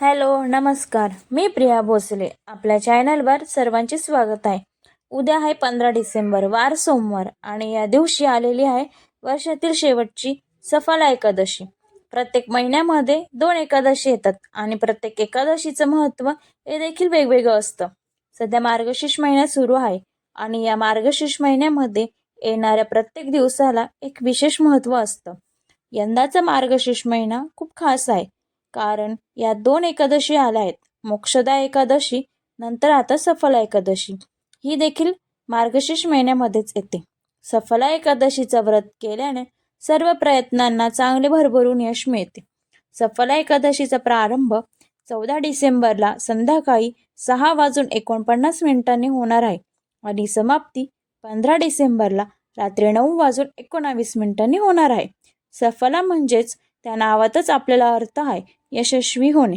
Hello नमस्कार. मी प्रिया भोसले. आपल्या चॅनलवर सर्वांचे स्वागत आहे. उद्या आहे पंधरा डिसेंबर वार सोमवार आणि या दिवशी आलेली आहे वर्षातील शेवटची सफाला एकादशी. प्रत्येक महिन्यामध्ये दोन एकादशी येतात आणि प्रत्येक एकादशीचं महत्त्व हे देखील वेगवेगळं असतं. सध्या मार्गशीर्ष महिना सुरू आहे आणि या मार्गशीर्ष महिन्यामध्ये येणाऱ्या प्रत्येक दिवसाला एक विशेष महत्त्व असतं. यंदाचा मार्गशीर्ष महिना खूप खास आहे. कारण या दोन एकादशी आल्या आहेत. मोक्षदा एकादशी नंतर आता सफला एकादशी. ही देखील मार्गशीर्ष महिन्यामध्येच येते. सफला एकादशीचं व्रत केल्याने सर्व प्रयत्नांना चांगले भरभरून यश मिळते. सफला एकादशीचा प्रारंभ चौदा डिसेंबरला संध्याकाळी सहा वाजून एकोणपन्नास मिनिटांनी होणार आहे आणि समाप्ती पंधरा डिसेंबरला रात्री नऊ वाजून एकोणावीस मिनिटांनी होणार आहे. सफला म्हणजेच त्या नावातच आपल्याला अर्थ आहे. यशस्वी होणे.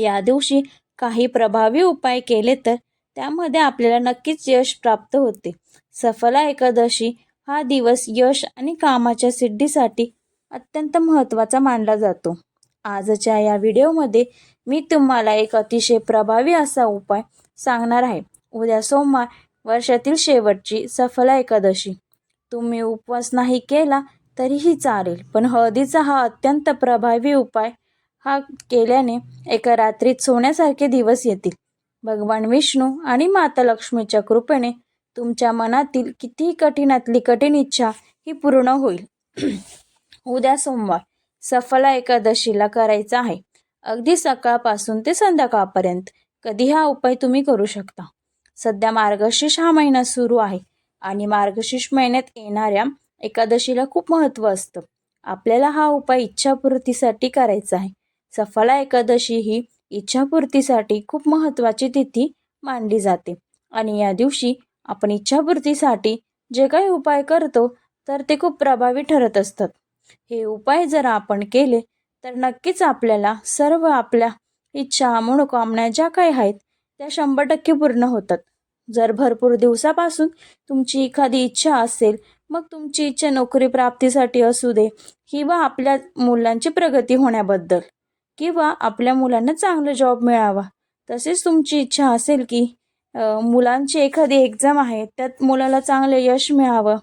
या दिवशी काही प्रभावी उपाय केले तर त्यामध्ये आपल्याला नक्कीच यश प्राप्त होते. सफला एकादशी हा दिवस यश आणि कामाच्या सिद्धीसाठी अत्यंत महत्त्वाचा मानला जातो. आजच्या या व्हिडिओमध्ये मी तुम्हाला एक अतिशय प्रभावी असा उपाय सांगणार आहे. उद्या सोमवार वर्षातील शेवटची सफला एकादशी. तुम्ही उपवास नाही केला तरीही चालेल पण हळदीचा हा अत्यंत प्रभावी उपाय हा केल्याने एका रात्रीत सोन्यासारखे दिवस येतील. भगवान विष्णू आणि माता लक्ष्मीच्या कृपेने तुमच्या मनातील कितीही कठीणातली कठीण इच्छा ही पूर्ण होईल. उद्या सोमवार. सफला एकादशीला करायचा आहे. अगदी सकाळपासून ते संध्याकाळपर्यंत. कधी हा उपाय तुम्ही करू शकता. सध्या मार्गशीर्ष हा महिना सुरू आहे आणि मार्गशीर्ष महिन्यात येणाऱ्या एकादशीला खूप महत्त्व असतं. आपल्याला हा उपाय इच्छापूर्तीसाठी करायचा आहे. सफला एकादशी ही इच्छापूर्तीसाठी खूप महत्त्वाची तिथी मानली जाते. आणि या दिवशी आपण इच्छापूर्तीसाठी जे काही उपाय करतो तर ते खूप प्रभावी ठरत असतात. हे उपाय जर आपण केले तर नक्कीच आपल्याला सर्व आपल्या इच्छा मनोकामना ज्या काही आहेत त्या शंभर टक्के पूर्ण होतात. जर भरपूर दिवसापासून तुमची एखादी इच्छा असेल मग तुमची इच्छा नोकरी प्राप्तीसाठी असू दे किंवा आपल्या मुलांची प्रगती होण्याबद्दल किंवा आपल्या मुलांना चांगलं जॉब मिळावा. तसेच तुमची इच्छा असेल की मुलांची एखादी एक्झाम आहे त्यात मुलाला चांगलं यश मिळावं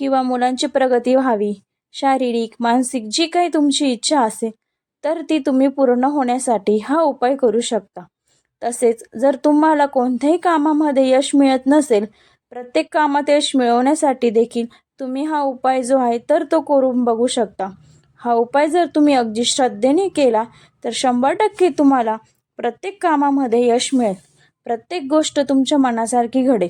किंवा मुलांची प्रगती व्हावी शारीरिक मानसिक जी काही तुमची इच्छा असेल तर ती तुम्ही पूर्ण होण्यासाठी हा उपाय करू शकता. तसेच जर तुम्हाला कोणत्याही कामामध्ये यश मिळत नसेल प्रत्येक कामात यश मिळवण्यासाठी देखील तुम्ही हा उपाय जो आहे तर तो करून बघू शकता. हा उपाय जर तुम्ही अगदी श्रद्धेने केला तर शंभर टक्के तुम्हाला प्रत्येक कामामध्ये यश मिळेल. प्रत्येक गोष्ट तुमच्या मनासारखी घडेल.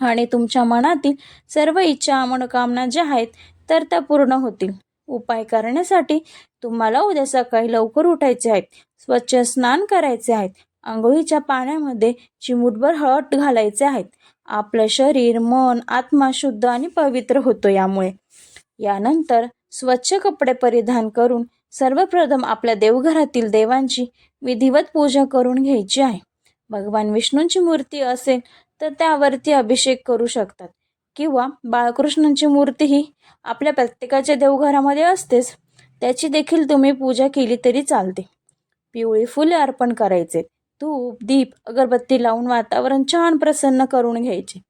आणि तुमच्या मनातील सर्व इच्छा मनोकामना ज्या आहेत तर त्या पूर्ण होतील. उपाय करण्यासाठी तुम्हाला उद्या सकाळी लवकर उठायचे आहेत. स्वच्छ स्नान करायचे आहेत. आंघोळीच्या पाण्यामध्ये चिमूटभर हळद घालायचे आहेत. आपलं शरीर मन आत्मा शुद्ध आणि पवित्र होतो यामुळे. यानंतर स्वच्छ कपडे परिधान करून सर्वप्रथम आपल्या देवघरातील देवांची विधिवत पूजा करून घ्यायची आहे. भगवान विष्णूंची मूर्ती असेल तर त्यावरती अभिषेक करू शकतात. किंवा बाळकृष्णांची मूर्तीही आपल्या प्रत्येकाच्या देवघरामध्ये असतेच. त्याची देखील तुम्ही पूजा केली तरी चालते. पिवळी फुले अर्पण करायचे. धूप दीप अगरबत्ती लावून वातावरण छान प्रसन्न करून घ्यायचे.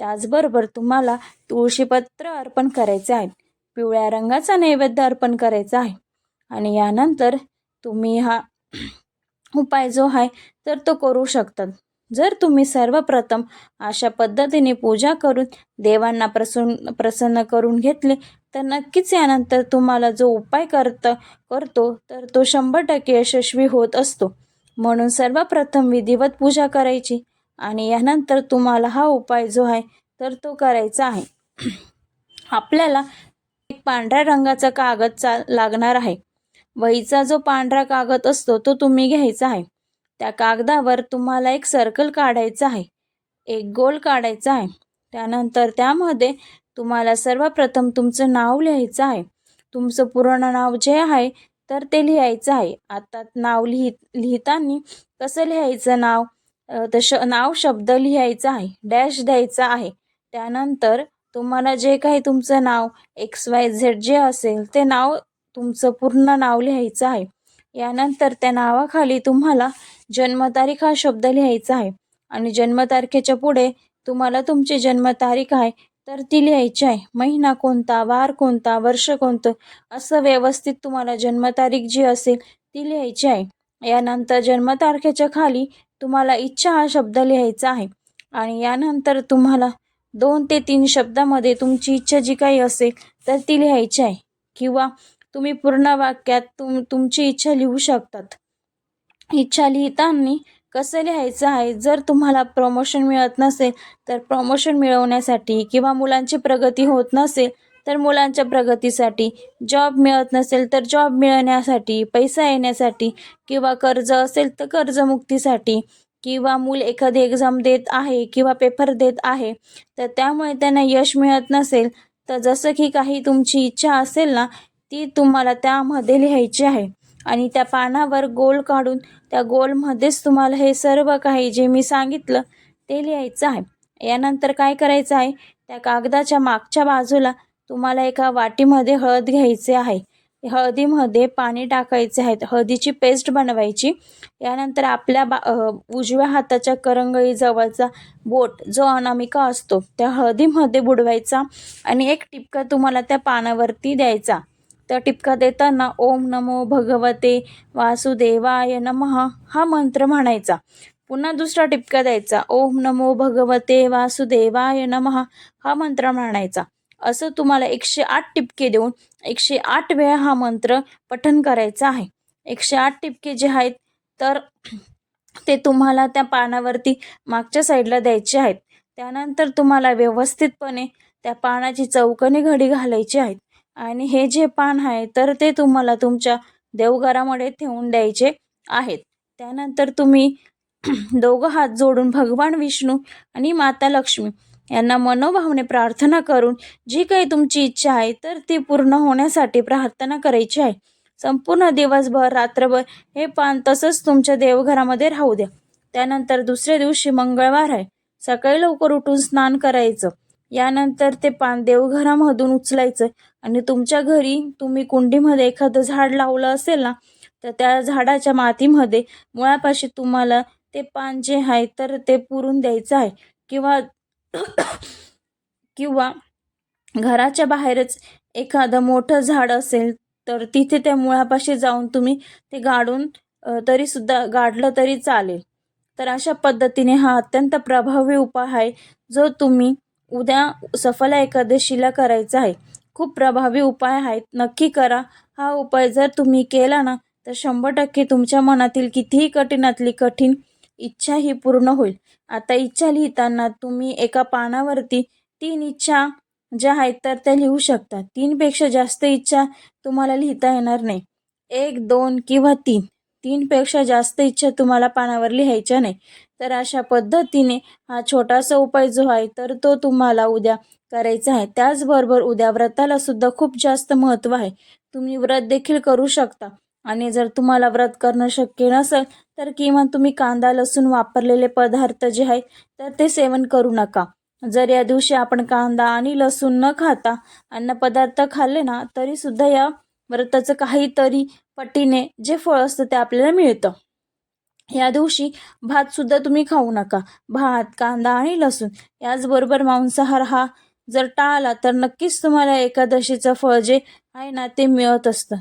त्याचबरोबर तुम्हाला तुळशीपत्र अर्पण करायचे आहे. पिवळ्या रंगाचा नैवेद्य अर्पण करायचा आहे. आणि यानंतर तुम्ही हा उपाय जो आहे तर तो करू शकतात. जर तुम्ही सर्वप्रथम अशा पद्धतीने पूजा करून देवांना प्रसन्न प्रसन्न करून घेतले तर नक्कीच यानंतर तुम्हाला जो उपाय करत करतो तर तो शंभर टक्के यशस्वी होत असतो. म्हणून सर्वप्रथम विधिवत पूजा करायची आणि यानंतर तुम्हाला हा उपाय जो आहे तर तो करायचा आहे. आपल्याला एक पांढऱ्या रंगाचा कागद चा लागणार आहे. वहीचा जो पांढरा कागद असतो तो तुम्ही घ्यायचा आहे. त्या कागदावर तुम्हाला एक सर्कल काढायचं आहे. एक गोल काढायचा आहे. त्यानंतर त्यामध्ये तुम्हाला सर्वप्रथम तुमचं नाव लिहायचं आहे. तुमचं पूर्ण नाव जे आहे तर ते लिहायचं आहे. आता नाव लिहि लिहिताना कसं लिहायचं नाव? तर श नाव शब्द लिहायचा आहे. डॅश द्यायचा आहे. त्यानंतर तुम्हाला जे काही तुमचं नाव एक्स वाय झेड जे असेल ते नाव तुमचं पूर्ण नाव लिहायचं आहे. यानंतर त्या नावाखाली तुम्हाला जन्मतारीख हा शब्द लिहायचा आहे. आणि जन्मतारखेच्या पुढे तुम्हाला तुमची जन्मतारीख आहे. तर ती लिहायची आहे. महिना कोणता वार कोणता वर्ष कोणतं असं व्यवस्थित तुम्हाला जन्मतारीख जी असेल ती लिहायची आहे. यानंतर जन्मतारखेच्या खाली तुम्हाला इच्छा हा शब्द लिहायचा आहे. आणि यानंतर तुम्हाला दोन ते तीन शब्दामध्ये तुमची इच्छा जी काही असेल तर ती लिहायची आहे. किंवा तुम्ही पूर्ण वाक्यात तुम तुमची इच्छा लिहू शकतात. इच्छा लिहिताना कसं लिहायचं आहे? जर तुम्हाला प्रमोशन मिळत नसेल तर प्रमोशन मिळवण्यासाठी किंवा मुलांची प्रगती होत नसेल तर मुलांच्या प्रगतीसाठी जॉब मिळत नसेल तर जॉब मिळवण्यासाठी पैसा येण्यासाठी किंवा कर्ज असेल तर कर्जमुक्तीसाठी किंवा मूल एखादी एक्झाम देत आहे किंवा पेपर देत आहे तर त्यामुळे त्यांना यश मिळत नसेल तर जसं की काही तुमची इच्छा असेल ना ती तुम्हाला त्यामध्ये लिहायची आहे. आणि त्या पानावर गोल काढून त्या गोलमध्येच तुम्हाला हे सर्व काही जे मी सांगितलं ते लिहायचं आहे. यानंतर काय करायचं आहे? त्या कागदाच्या मागच्या बाजूला तुम्हाला एका वाटीमध्ये हळद घ्यायचे आहे. हळदीमध्ये पाणी टाकायचे आहेत हळदीची पेस्ट बनवायची. यानंतर आपल्या बा उजव्या हाताच्या करंगळीजवळचा बोट जो अनामिका असतो त्या हळदीमध्ये बुडवायचा आणि एक टिपका तुम्हाला त्या पानावरती द्यायचा. त्या टिपका देताना ओम नमो भगवते वासुदेवाय नमः हा मंत्र म्हणायचा. पुन्हा दुसरा टिपका द्यायचा. ओम नमो भगवते वासुदेवाय नमः हा मंत्र म्हणायचा. असं तुम्हाला एकशे आठ टिपके देऊन एकशे आठ वेळा हा मंत्र पठन करायचा आहे. एकशे आठ टिपके जे आहेत तर ते तुम्हाला त्या पानावरती मागच्या साईडला द्यायचे आहेत. त्यानंतर तुम्हाला व्यवस्थितपणे त्या पानाची चौकनी घडी घालायची आहेत आणि हे जे पान आहे तर ते तुम्हाला तुमच्या देवघरामध्ये ठेवून द्यायचे आहेत. त्यानंतर तुम्ही दोघं हात जोडून भगवान विष्णू आणि माता लक्ष्मी यांना मनोभावने प्रार्थना करून जी काही तुमची इच्छा आहे तर ती पूर्ण होण्यासाठी प्रार्थना करायची आहे. संपूर्ण दिवसभर रात्रभर हे पान तसंच तुमच्या देवघरामध्ये राहू द्या. त्यानंतर दुसऱ्या दिवशी मंगळवार आहे. सकाळी लवकर उठून स्नान करायचं. यानंतर ते पान देवघरामधून उचलायचं. आणि तुमच्या घरी तुम्ही कुंडीमध्ये एखादं झाड लावलं असेल ना तर त्या झाडाच्या मातीमध्ये मुळापाशी तुम्हाला ते पान जे आहे तर ते पुरून द्यायचं आहे. किंवा किंवा घराच्या बाहेरच एखादं मोठं झाड असेल तर तिथे त्या मुळापाशी जाऊन तुम्ही ते गाडून तरीसुद्धा गाडलं तरी चालेल. तर अशा पद्धतीने हा अत्यंत प्रभावी उपाय आहे जो तुम्ही उद्या सफला एकादशीला करायचा आहे. खूप प्रभावी उपाय आहेत. नक्की करा. हा उपाय जर तुम्ही केला ना तर शंभर टक्के तुमच्या मनातील कितीही कठीणातली कठीण इच्छा ही पूर्ण होईल. आता इच्छा लिहिताना तुम्ही एका पानावरती तीन इच्छा ज्या आहेत तर त्या लिहू शकता. तीनपेक्षा जास्त इच्छा तुम्हाला लिहिता येणार नाही. एक दोन किंवा तीन. तीनपेक्षा जास्त इच्छा तुम्हाला पानावर लिहायच्या नाही. तर अशा पद्धतीने हा छोटासा उपाय जो आहे तर तो तुम्हाला उद्या करायचं आहे. त्याचबरोबर उद्या व्रताला सुद्धा खूप जास्त महत्त्व आहे. तुम्ही व्रत देखील करू शकता. आणि जर तुम्हाला व्रत करणं शक्य नसेल तर किमान तुम्ही कांदा लसूण वापरलेले पदार्थ जे आहेत तर ते सेवन करू नका. जर या दिवशी आपण कांदा आणि लसूण न खाता अन्नपदार्थ खाल्ले ना तरीसुद्धा या व्रताचं काहीतरी पटीने जे फळ असतं ते आपल्याला मिळतं. या दिवशी भातसुद्धा तुम्ही खाऊ नका. भात कांदा आणि लसूण याचबरोबर मांसाहार हा जर टाळला तर नक्कीच तुम्हाला एकादशीचं फळ जे आहे ना ते मिळत असतं.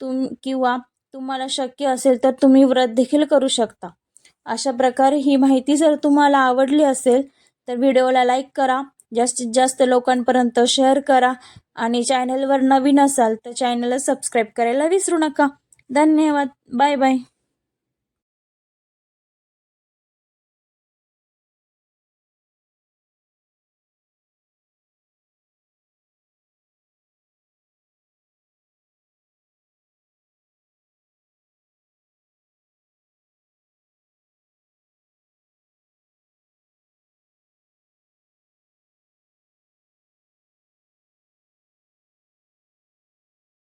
तुम किंवा तुम्हाला शक्य असेल तर तुम्ही व्रत देखील करू शकता. अशा प्रकारे ही माहिती जर तुम्हाला आवडली असेल तर व्हिडिओला लाईक करा जास्तीत जास्त लोकांपर्यंत शेअर करा आणि चॅनलवर नवीन असाल तर चॅनलला सबस्क्राईब करायला विसरू नका. धन्यवाद. Bye bye.